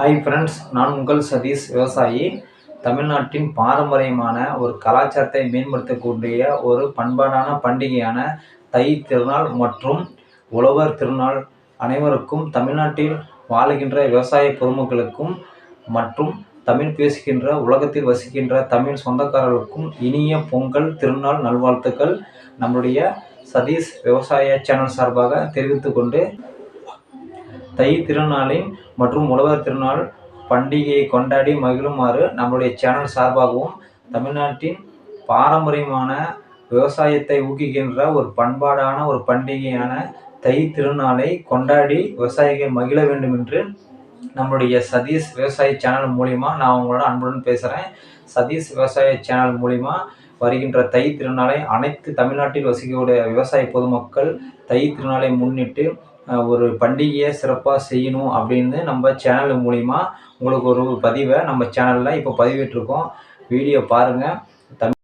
Hi friends நான் உங்கள் சதீஷ் விவசாயி. தமிழ்நாட்டின் பாரம்பரியமான ஒரு கலாச்சாரத்தை மேம்படுத்தக்கூடிய ஒரு பண்பாடான பண்டிகையான தை திருநாள் மற்றும் உழவர் திருநாள் அனைவருக்கும் தமிழ்நாட்டில் வாழுகின்ற விவசாய பொதுமக்களுக்கும் மற்றும் தமிழ் பேசுகின்ற உலகத்தில் வசிக்கின்ற தமிழ் சொந்தக்காரர்களுக்கும் இனிய பொங்கல் திருநாள் நல்வாழ்த்துக்கள். நம்முடைய சதீஷ் விவசாய சேனல் சார்பாக தெரிவித்து கொண்டு தை திருநாளின் மற்றும் உழவர் திருநாள் பண்டிகையை கொண்டாடி மகிழுமாறு நம்முடைய சேனல் சார்பாகவும் தமிழ்நாட்டின் பாரம்பரியமான விவசாயத்தை ஊக்குகின்ற ஒரு பண்பாடான ஒரு பண்டிகையான தை திருநாளை கொண்டாடி விவசாயிகள் மகிழ வேண்டும் என்று நம்முடைய சதீஷ் விவசாய சேனல் மூலிமா நான் உங்களோட அன்புடன் பேசுகிறேன் சதீஷ் விவசாய சேனல் மூலிமா வருகின்ற தை திருநாளை அனைத்து தமிழ்நாட்டில் வசிக்கக்கூடிய விவசாய பொதுமக்கள் தை திருநாளை முன்னிட்டு ஒரு பண்டிகையை சிறப்பாக செய்யணும் அப்படின்னு நம்ம சேனல் மூலிமா உங்களுக்கு ஒரு பதிவை நம்ம சேனலில் இப்போ பதிவிட்டிருக்கோம். வீடியோ பாருங்கள்